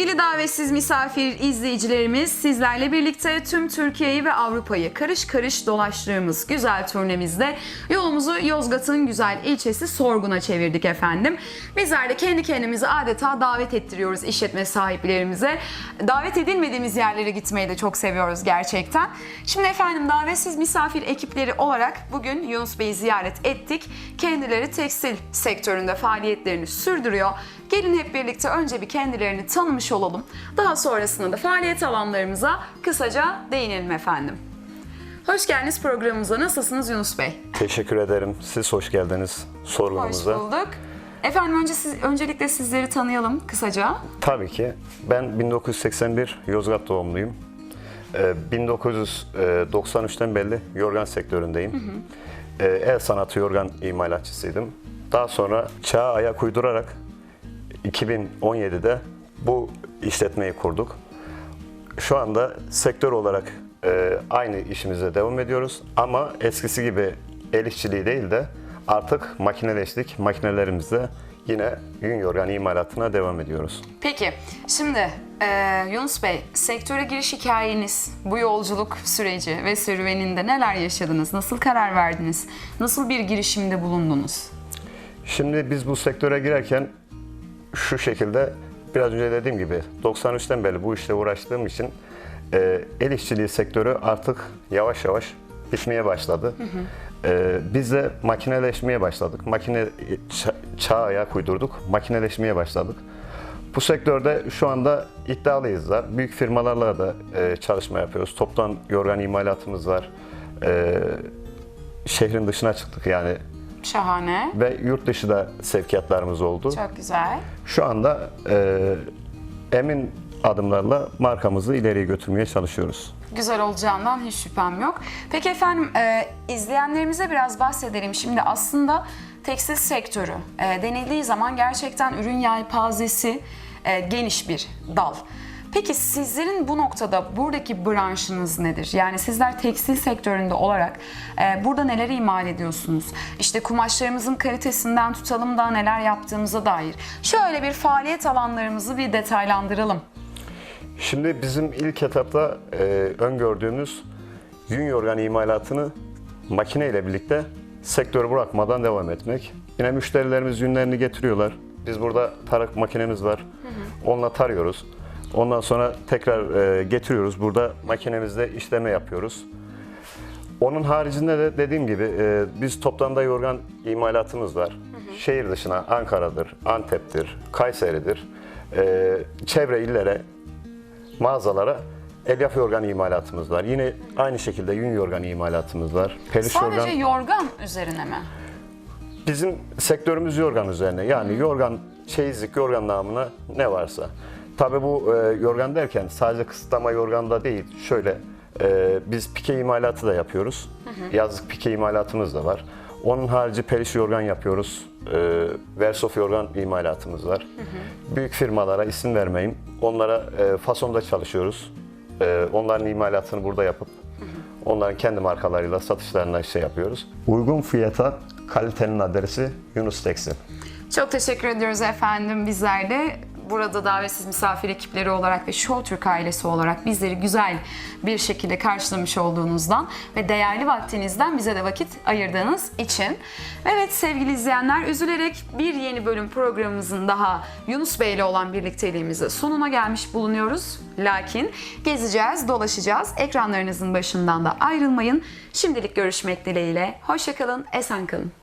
Sevgili davetsiz misafir izleyicilerimiz sizlerle birlikte tüm Türkiye'yi ve Avrupa'yı karış karış dolaştığımız güzel turnemizde yolumuzu Yozgat'ın güzel ilçesi Sorgun'a çevirdik efendim. Bizler de kendi kendimizi adeta davet ettiriyoruz işletme sahiplerimize. Davet edilmediğimiz yerlere gitmeyi de çok seviyoruz gerçekten. Şimdi efendim davetsiz misafir ekipleri olarak bugün Yunus Bey'i ziyaret ettik. Kendileri tekstil sektöründe faaliyetlerini sürdürüyor. Gelin hep birlikte önce bir kendilerini tanımış olalım. Daha sonrasında da faaliyet alanlarımıza kısaca değinelim efendim. Hoş geldiniz programımıza. Nasılsınız Yunus Bey? Teşekkür ederim. Siz hoş geldiniz Hoş sorgunumuza. bulduk. Efendim önce siz, öncelikle sizleri tanıyalım kısaca. Tabii ki. Ben 1981 Yozgat doğumluyum. Ee, 1993'ten beri yorgan sektöründeyim. Ee, El sanatı yorgan imalatçısıydım. Daha sonra çağa ayak uydurarak 2017'de bu işletmeyi kurduk. Şu anda sektör olarak e, aynı işimize devam ediyoruz ama eskisi gibi el işçiliği değil de artık makineleştik. Makinelerimizde yine yün yorgan imalatına devam ediyoruz. Peki şimdi e, Yunus Bey sektöre giriş hikayeniz, bu yolculuk süreci ve serüveninde neler yaşadınız? Nasıl karar verdiniz? Nasıl bir girişimde bulundunuz? Şimdi biz bu sektöre girerken şu şekilde biraz önce dediğim gibi 93'ten beri bu işle uğraştığım için e, el işçiliği sektörü artık yavaş yavaş bitmeye başladı. E, biz de makineleşmeye başladık. Makine ça- çağa ayak uydurduk. Makineleşmeye başladık. Bu sektörde şu anda iddialıyız da. Büyük firmalarla da e, çalışma yapıyoruz. Toptan yorgan imalatımız var. E, şehrin dışına çıktık yani Şahane. ve yurt dışı da sevkiyatlarımız oldu. Çok güzel. Şu anda e, emin adımlarla markamızı ileriye götürmeye çalışıyoruz. Güzel olacağından hiç şüphem yok. Peki efendim e, izleyenlerimize biraz bahsedelim. Şimdi aslında tekstil sektörü e, denildiği zaman gerçekten ürün yelpazesi e, geniş bir dal. Peki sizlerin bu noktada buradaki branşınız nedir? Yani sizler tekstil sektöründe olarak e, burada neler imal ediyorsunuz? İşte kumaşlarımızın kalitesinden tutalım da neler yaptığımıza dair. Şöyle bir faaliyet alanlarımızı bir detaylandıralım. Şimdi bizim ilk etapta e, öngördüğümüz yün yorgan imalatını makine ile birlikte sektörü bırakmadan devam etmek. Yine müşterilerimiz yünlerini getiriyorlar. Biz burada tarak makinemiz var. Onunla tarıyoruz. Ondan sonra tekrar e, getiriyoruz. Burada makinemizde işleme yapıyoruz. Onun haricinde de dediğim gibi e, biz toplamda yorgan imalatımız var. Şehir dışına Ankara'dır, Antep'tir, Kayseri'dir. E, çevre illere, mağazalara elyaf yorgan imalatımız var. Yine aynı şekilde yün yorgan imalatımız var. Peluş Sadece yorgan. yorgan üzerine mi? Bizim sektörümüz yorgan üzerine. Yani yorgan, çeyizlik yorgan namına ne varsa. Tabii bu e, yorgan derken sadece kısıtlama yorganda değil. Şöyle e, biz pike imalatı da yapıyoruz. Yazlık pike imalatımız da var. Onun harici periş yorgan yapıyoruz. E, Versof yorgan imalatımız var. Büyük firmalara isim vermeyeyim. Onlara e, fasonda çalışıyoruz. E, onların imalatını burada yapıp Onların kendi markalarıyla satışlarına şey yapıyoruz. Uygun fiyata kalitenin adresi Yunus Tekstil. Çok teşekkür ediyoruz efendim. Bizler de burada davetsiz misafir ekipleri olarak ve Show Türk ailesi olarak bizleri güzel bir şekilde karşılamış olduğunuzdan ve değerli vaktinizden bize de vakit ayırdığınız için. Evet sevgili izleyenler üzülerek bir yeni bölüm programımızın daha Yunus Bey ile olan birlikteliğimizin sonuna gelmiş bulunuyoruz. Lakin gezeceğiz, dolaşacağız. Ekranlarınızın başından da ayrılmayın. Şimdilik görüşmek dileğiyle. Hoşçakalın, esen kalın.